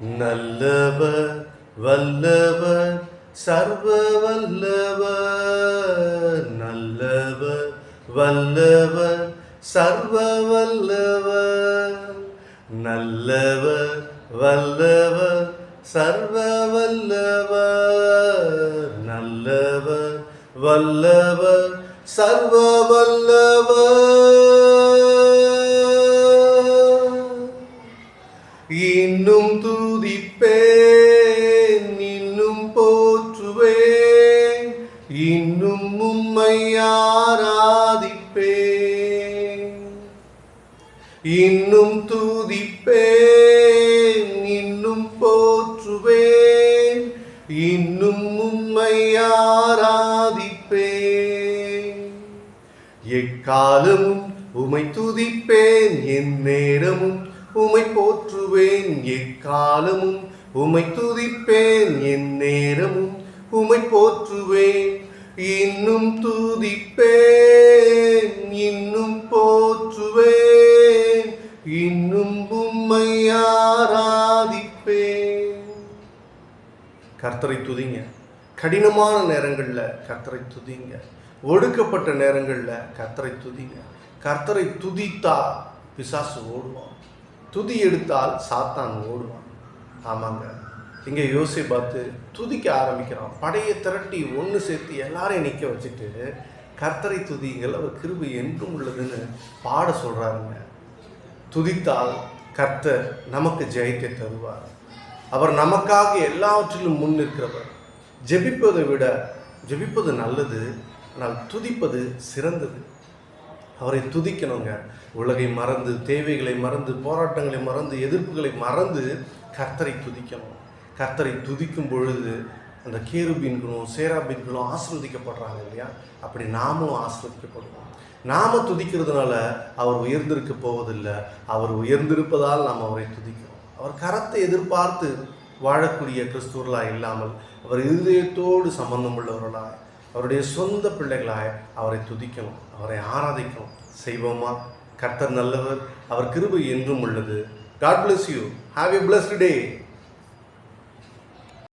நல்லவர் வல்லவர் சர்வ வல்லவர் நல்லவர் வல்லவர் சர்வ வல்லவர் நல்லவர் வல்லவர் சர்வ வல்லவர் நல்லவர் வல்லவர் சர்வ வல்லவர் இன்னும் துதிப்பேன் இன்னும் போற்றுவேன் இன்னும் உம்மை ஆராதிப்பேன். இன்னும் துதிப்பேன் இன்னும் போற்றுவேன் இன்னும் உம்மை ஆராதிப்பேன். எக்காலமும் உமை துதிப்பேன் என் நேரமும் உமை போற்றுவேன் எக்காலமும் உமை துதிப்பேன் என் நேரமும். உமை போற்றுவேன் இன்னும் துதிப்பேன் இன்னும் போற்றுவேன் இன்னும் உம்மை ஆராதிப்பேன். கர்த்தரை துதிங்க. கடினமான நேரங்களில் கர்த்தரை துதிங்க. ஒடுக்கப்பட்ட நேரங்களில் கர்த்தரை துதிங்க. கர்த்தரை துதித்தா பிசாசு ஓடுவான். துதி எடுத்தால் சாத்தான் ஓடுவான். ஆமாங்க. இங்கே யோசி பார்த்து துதிக்க ஆரம்பிக்கிறான். படையை திரட்டி ஒன்று சேர்த்து எல்லாரையும் நிற்க வச்சுட்டு கர்த்தரை துதிங்கள் அவர் கிருபை என்றும் உள்ளதுன்னு பாட சொல்கிறாருங்க துதித்தால் கர்த்தர் நமக்கு ஜெயத்தை தருவார். அவர் நமக்காக எல்லாவற்றிலும் முன் நிற்கிறவர். ஜெபிப்பதை விட ஜெபிப்பது நல்லது ஆனால் துதிப்பது சிறந்தது. அவரை துதிக்கணுங்க. உலகை மறந்து தேவைகளை மறந்து போராட்டங்களை மறந்து எதிர்ப்புகளை மறந்து கர்த்தரை துதிக்கணும். கர்த்தரை துதிக்கும் பொழுது அந்த கேருபீன்களும் சேராபீன்களும் ஆசிர்வதிக்கப்படுறாங்க இல்லையா? அப்படி நாமும் ஆசிர்வதிக்கப்படுவோம். நாம துதிக்கிறதுனால அவர் உயர்ந்திருக்க போவதில்லை. அவர் உயர்ந்திருப்பதால் நாம் அவரை துதிக்கிறோம். அவர் கரத்தை எதிர்பார்த்து வாழக்கூடிய கிறிஸ்துவர்களாக இல்லாமல் அவர் இருதயத்தோடு சம்பந்தம் உள்ளவர்களாக அவருடைய சொந்த பிள்ளைகளாய் அவரை துதிக்கணும் அவரை ஆராதிக்கணும் செய்வோமா? கர்த்தர் நல்லவர் அவர் கிருபை என்றும் உள்ளது. God bless you have a blessed day